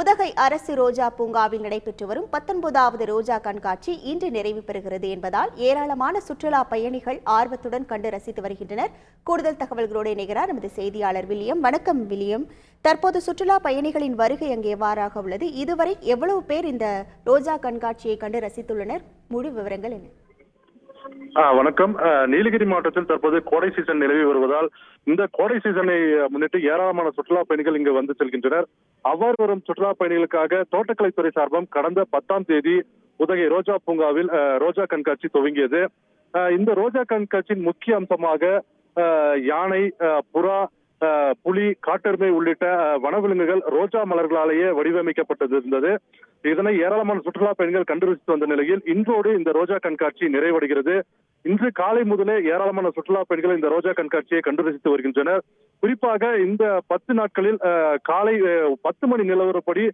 உதகை அரசு ரோஜா பூங்காவில் நடைபெற்று வரும் பத்தொன்பதாவது ரோஜா கண்காட்சி இன்று நிறைவு பெறுகிறது என்பதால் ஏராளமான சுற்றுலா பயணிகள் ஆர்வத்துடன் கண்டு ரசித்து வருகின்றனர். கூடுதல் தகவல்களோடு இணைகிறார் நமது செய்தியாளர் வில்லியம். வணக்கம் வில்லியம். தற்போது சுற்றுலா பயணிகளின் வருகை அங்கே எவ்வாறாக உள்ளது? இதுவரை எவ்வளவு பேர் இந்த ரோஜா கண்காட்சியை கண்டு ரசித்துள்ளனர்? முழு விவரங்கள் என்ன? வணக்கம். நீலகிரி மாவட்டத்தில் தற்போது கோடை சீசன் நிலவி வருவதால் இந்த கோடை சீசனை முன்னிட்டு ஏராளமான சுற்றுலா பயணிகள் இங்கு வந்து செல்கின்றனர். அவ்வாறு வரும் சுற்றுலா பயணிகளுக்காக தோட்டக்கலைத்துறை சார்பம் கடந்த பத்தாம் தேதி உதகை ரோஜா பூங்காவில் ரோஜா கண்காட்சி துவங்கியது. இந்த ரோஜா கண்காட்சியின் முக்கிய அம்சமாக யானை புறா புலி காட்டெருமை உள்ளிட்ட வனவிலங்குகள் ரோஜா மலர்களாலேயே வடிவமைக்கப்பட்டது இருந்தது. இதனை ஏராளமான சுற்றுலா பயணிகள் கண்டு ரசித்து வந்த நிலையில் இன்றோடு இந்த ரோஜா கண்காட்சி நிறைவடைகிறது. இன்று காலை முதலே ஏராளமான சுற்றுலா பயணிகள் இந்த ரோஜா கண்காட்சியை கண்டு ரசித்து வருகின்றனர். குறிப்பாக இந்த பத்து நாட்களில் காலை பத்து மணி நிலவரப்படி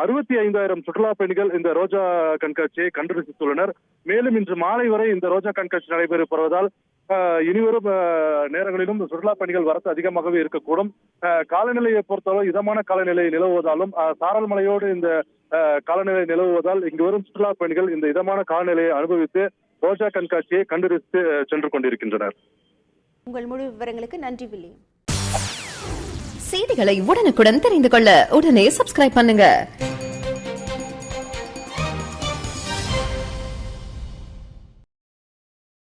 அறுபத்தி ஐந்தாயிரம் சுற்றுலா பயணிகள் இந்த ரோஜா கண்காட்சியை கண்டு ரசித்துள்ளனர். மேலும் இன்று மாலை வரை இந்த ரோஜா கண்காட்சி நடைபெறப்படுவதால் அஹ், இனிவரும் நேரங்களிலும் சுற்றுலா பயணிகள் வரத்து அதிகமாகவே இருக்கக்கூடும். அஹ், காலநிலையை பொறுத்தவரை இதமான காலநிலை நிலவுவதாலும் சாரல் மலையோடு இந்த அஹ், காலநிலை நிலவுவதால் இங்கு வரும் சுற்றுலா பயணிகள் இந்த இதமான காலநிலையை அனுபவித்து ரோஜா கண்காட்சியை கண்டு ரசித்து அஹ், சென்று கொண்டிருக்கின்றனர். உங்கள் முழு விவரங்களுக்கு நன்றி வில்லியம். செய்திகளை உடனுக்குடன் தெரிந்து கொள்ள உடனே சப்ஸ்கிரைப் பண்ணுங்க.